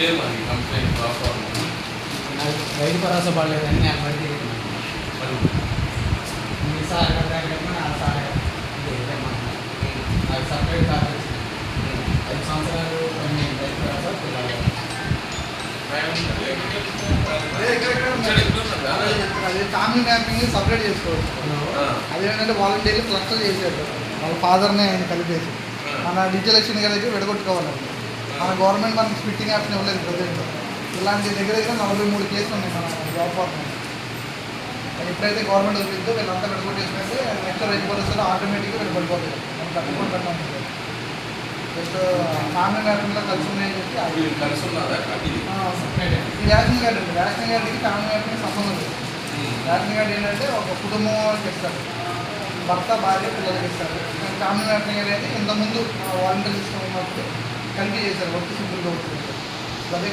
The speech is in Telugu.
ఏం అది కంప్లైంట్ ప్రాబ్లం నాకు రైతు భరోసా పడలేదని నేను బట్టి మరి మీ సార్ కట్టాలేమో నా సార్ ఇది ఏమన్నా నాకు సపరేట్ ఐదు సంవత్సరాలు భరోసా పిల్లలు. ఫ్యామిలీ మ్యాపింగ్ సపరేట్ చేసుకోవచ్చు. అదేంటంటే వాలంటీర్లు క్లస్టర్ చేశారు వాళ్ళ ఫాదర్ని ఆయన కలిపేసి. మన డీటెయిల్షన్ కలిపి విడగొట్టుకోవాలండి మన గవర్నమెంట్ మనకి స్పిట్టింగ్ యాప్స్ ఇవ్వలేదు ప్రజెంట్. ఇలాంటి దగ్గర దగ్గర నలభై మూడు కేసులు ఉన్నాయి మన జాబ్ ఫార్మ్ ఎప్పుడైతే గవర్నమెంట్ వదిలిందో వీళ్ళంతా విడగొట్టేసినట్టే నెక్స్ట్ రైతు భరోసాలో ఆటోమేటిక్గా విడబడిపోతుంది మనం తప్పకుండా జస్ట్ ఫ్యామిలీ మ్యాపింగ్లో కలిసి ఉన్నాయని చెప్పి కలిసి ఈ రేషన్ కార్డు అండి. రేషన్ కార్డుకి ఫ్యామిలీ మ్యాపింగ్ సంబంధం లేదు. రేషన్ కార్డు ఏంటంటే ఒక కుటుంబం వాళ్ళకి ఇస్తారు భర్త భార్య పిల్లలకి ఇస్తారు కానీ ఫ్యామిలీ మ్యాపింగ్ అనేది ఇంతకుముందు వాలంటీర్ సిస్టమ్ ఉన్నప్పుడు కలిగి చేశారు. వర్క్ సింపుల్గా అవుతుంది. అదే